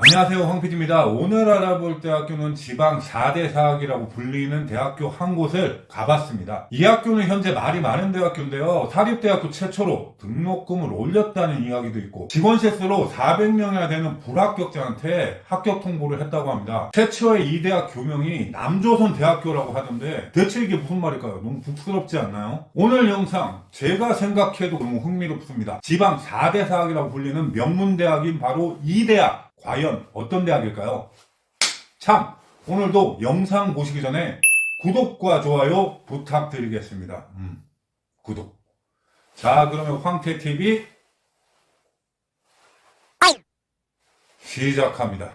안녕하세요 황PD입니다. 오늘 알아볼 대학교는 지방 4대 사학이라고 불리는 대학교 한 곳을 가봤습니다. 이 학교는 현재 말이 많은 대학교인데요. 사립대학교 최초로 등록금을 올렸다는 이야기도 있고 직원 실수로 400명이나 되는 불합격자한테 합격 통보를 했다고 합니다. 최초의 이 대학 교명이 남조선 대학교라고 하던데 대체 이게 무슨 말일까요? 너무 북스럽지 않나요? 오늘 영상 제가 생각해도 너무 흥미롭습니다. 지방 4대 사학이라고 불리는 명문대학인 바로 이 대학 과연 어떤 대학일까요? 참, 오늘도 영상 보시기 전에 구독과 좋아요 부탁드리겠습니다. 음, 구독. 자, 그러면 황태TV 시작합니다.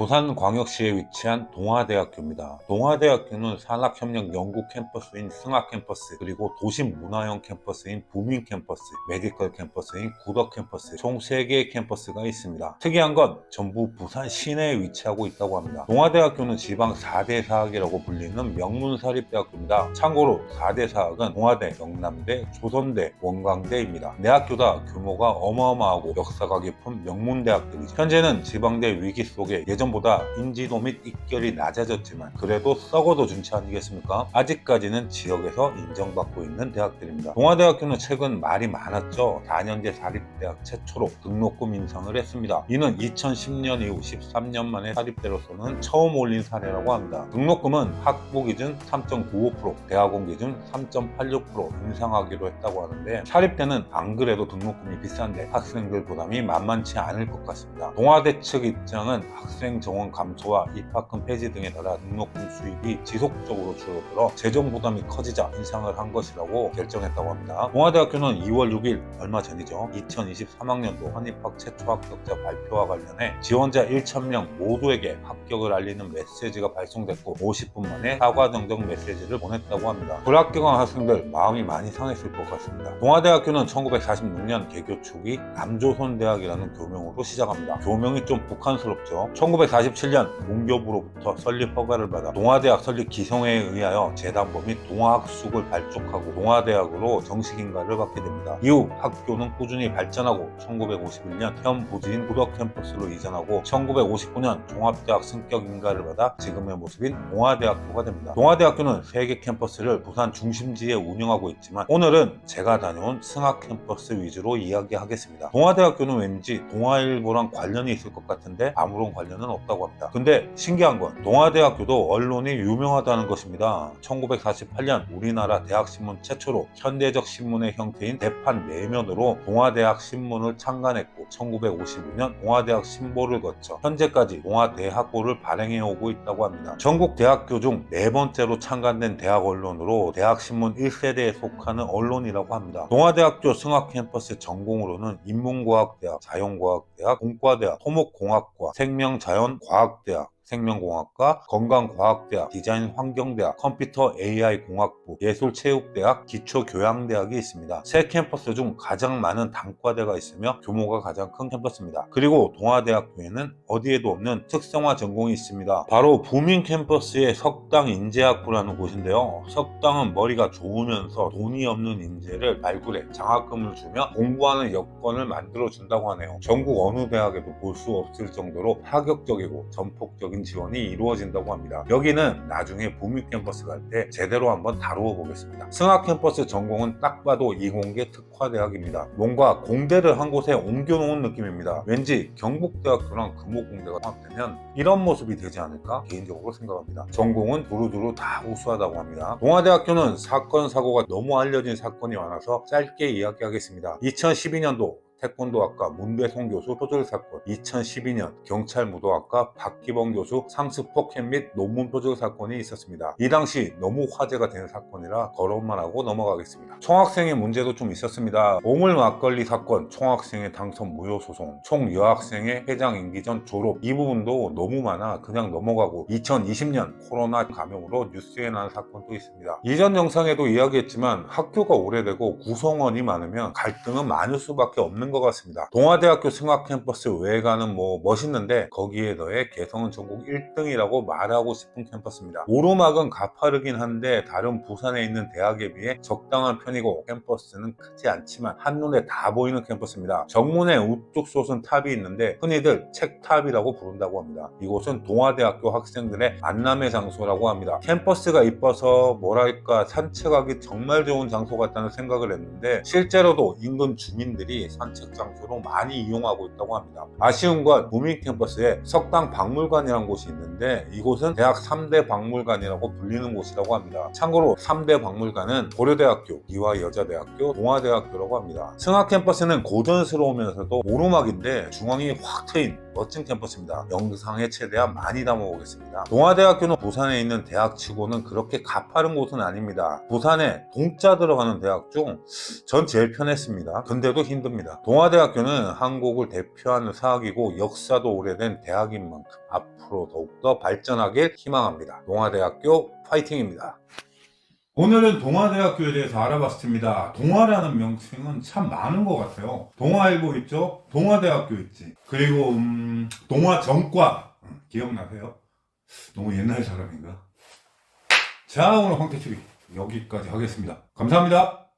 부산광역시에 위치한 동아대학교입니다. 동아대학교는 산학협력 연구 캠퍼스인 승학 캠퍼스, 그리고 도심 문화형 캠퍼스인 부민 캠퍼스, 메디컬 캠퍼스인 구덕 캠퍼스, 총 3개의 캠퍼스가 있습니다. 특이한 건 전부 부산 시내에 위치하고 있다고 합니다. 동아대학교는 지방 4대 사학이라고 불리는 명문사립대학교입니다. 참고로 4대 사학은 동아대, 영남대, 조선대, 원광대입니다. 내 학교다 규모가 어마어마하고 역사가 깊은 명문대학들이죠. 현재는 지방대 위기 속에 예전 보다 인지도 및 입결이 낮아졌지만 그래도 썩어도 준치 아니겠습니까? 아직까지는 지역에서 인정받고 있는 대학들입니다. 동아대학교는 최근 말이 많았죠. 4년제 사립대학 최초로 등록금 인상을 했습니다. 이는 2010년 이후 13년 만에 사립대로서는 처음 올린 사례라고 합니다. 등록금은 학부 기준 3.95%, 대학원 기준 3.86% 인상하기로 했다고 하는데 사립대는 안 그래도 등록금이 비싼데 학생들 부담이 만만치 않을 것 같습니다. 동아대 측 입장은 학생 정원 감소와 입학금 폐지 등에 따라 등록금 수입이 지속적으로 줄어들어 재정 부담이 커지자 인상을 한 것이라고 결정했다고 합니다. 동아대학교는 2월 6일 얼마 전이죠. 2023학년도 한입학 최초 합격자 발표와 관련해 지원자 1,000명 모두에게 합격을 알리는 메시지가 발송됐고 50분 만에 사과 정정 메시지를 보냈다고 합니다. 불합격한 학생들 마음이 많이 상했을 것 같습니다. 동아대학교는 1946년 개교 초기 남조선대학이라는 교명으로 시작합니다. 교명이 좀 북한스럽죠. 1947년 문교부로부터 설립 허가를 받아 동아대학 설립 기성회에 의하여 재단법 및 동아학숙을 발족하고 동아대학으로 정식 인가를 받게 됩니다. 이후 학교는 꾸준히 발전하고 1951년 현 부지인 구덕 캠퍼스로 이전하고 1959년 종합대학 승격 인가를 받아 지금의 모습인 동아대학교가 됩니다. 동아대학교는 3개 캠퍼스를 부산 중심지에 운영하고 있지만 오늘은 제가 다녀온 승학 캠퍼스 위주로 이야기하겠습니다. 동아대학교는 왠지 동아일보랑 관련이 있을 것 같은데 아무런 관련은 없다고 합니다. 근데 신기한 건 동아대학교도 언론이 유명하다는 것입니다. 1948년 우리나라 대학신문 최초로 현대적 신문의 형태인 대판 내면으로 동아대학 신문을 창간했고 1955년 동아대학 신보를 거쳐 현재까지 동아대학보를 발행해 오고 있다고 합니다. 전국 대학교 중 네 번째로 창간된 대학 언론으로 대학신문 1세대에 속하는 언론이라고 합니다. 동아대학교 승학 캠퍼스 전공으로는 인문과학대학, 자연과학대학, 공과대학, 토목공학과, 생명자연 과학대학, 생명공학과, 건강과학대학, 디자인환경대학, 컴퓨터 AI공학부, 예술체육대학, 기초교양대학이 있습니다. 세 캠퍼스 중 가장 많은 단과대가 있으며 규모가 가장 큰 캠퍼스입니다. 그리고 동아대학교에는 어디에도 없는 특성화 전공이 있습니다. 바로 부민 캠퍼스의 석당 인재학부라는 곳인데요. 석당은 머리가 좋으면서 돈이 없는 인재를 발굴해 장학금을 주며 공부하는 여건을 만들어 준다고 하네요. 전국 어느 대학에도 볼 수 없을 정도로 파격적이고 전폭적인 지원이 이루어진다고 합니다. 여기는 나중에 부민 캠퍼스 갈 때 제대로 한번 다루어 보겠습니다. 승학 캠퍼스 전공은 딱 봐도 이공계 특화 대학입니다. 뭔가 공대를 한 곳에 옮겨놓은 느낌입니다. 왠지 경북대학교랑 금호공대가 합되면 이런 모습이 되지 않을까 개인적으로 생각합니다. 전공은 두루두루 다 우수하다고 합니다. 동아대학교는 사건 사고가 너무 알려진 사건이 많아서 짧게 이야기하겠습니다. 2012년도 태권도학과 문배송 교수 표절 사건, 2012년 경찰 무도학과 박기범 교수 상습 폭행 및 논문 표절 사건이 있었습니다. 이 당시 너무 화제가 된 사건이라 거론만 하고 넘어가겠습니다. 총학생의 문제도 좀 있었습니다. 보물 막걸리 사건, 총학생의 당선 무효 소송, 총 여학생의 회장 임기 전 졸업 이 부분도 너무 많아 그냥 넘어가고 2020년 코로나 감염으로 뉴스에 난 사건도 있습니다. 이전 영상에도 이야기했지만 학교가 오래되고 구성원이 많으면 갈등은 많을 수밖에 없는 있는 것 같습니다. 동아대학교 승학 캠퍼스 외관은 뭐 멋있는데 거기에 더해 개성은 전국 1등이라고 말하고 싶은 캠퍼스입니다. 오르막은 가파르긴 한데 다른 부산에 있는 대학에 비해 적당한 편이고 캠퍼스는 크지 않지만 한눈에 다 보이는 캠퍼스입니다. 정문에 우뚝 솟은 탑이 있는데 흔히들 책탑이라고 부른다고 합니다. 이곳은 동아대학교 학생들의 만남의 장소라고 합니다. 캠퍼스가 이뻐서 뭐랄까 산책하기 정말 좋은 장소 같다는 생각을 했는데 실제로도 인근 주민들이 산책 장소로 많이 이용하고 있다고 합니다. 아쉬운 건 무민 캠퍼스에 석당 박물관이라는 곳이 있는데 이곳은 대학 3대 박물관이라고 불리는 곳이라고 합니다. 참고로 3대 박물관은 고려대학교, 이화여자대학교, 동아대학교라고 합니다. 승학 캠퍼스는 고전스러우면서도 오르막인데 중앙이 확 트인 멋진 캠퍼스입니다. 영상에 최대한 많이 담아보겠습니다. 동아대학교는 부산에 있는 대학치고는 그렇게 가파른 곳은 아닙니다. 부산에 동자 들어가는 대학 중 전 제일 편했습니다. 근데도 힘듭니다. 동아대학교는 한국을 대표하는 사학이고 역사도 오래된 대학인 만큼 앞으로 더욱더 발전하길 희망합니다. 동아대학교 파이팅입니다. 오늘은 동아대학교에 대해서 알아봤습니다. 동아라는 명칭은 참 많은 것 같아요. 동아일보 있죠? 동아대학교 있지. 그리고 음, 동아정과 음, 기억나세요? 너무 옛날 사람인가? 자 오늘 황태TV 여기까지 하겠습니다. 감사합니다.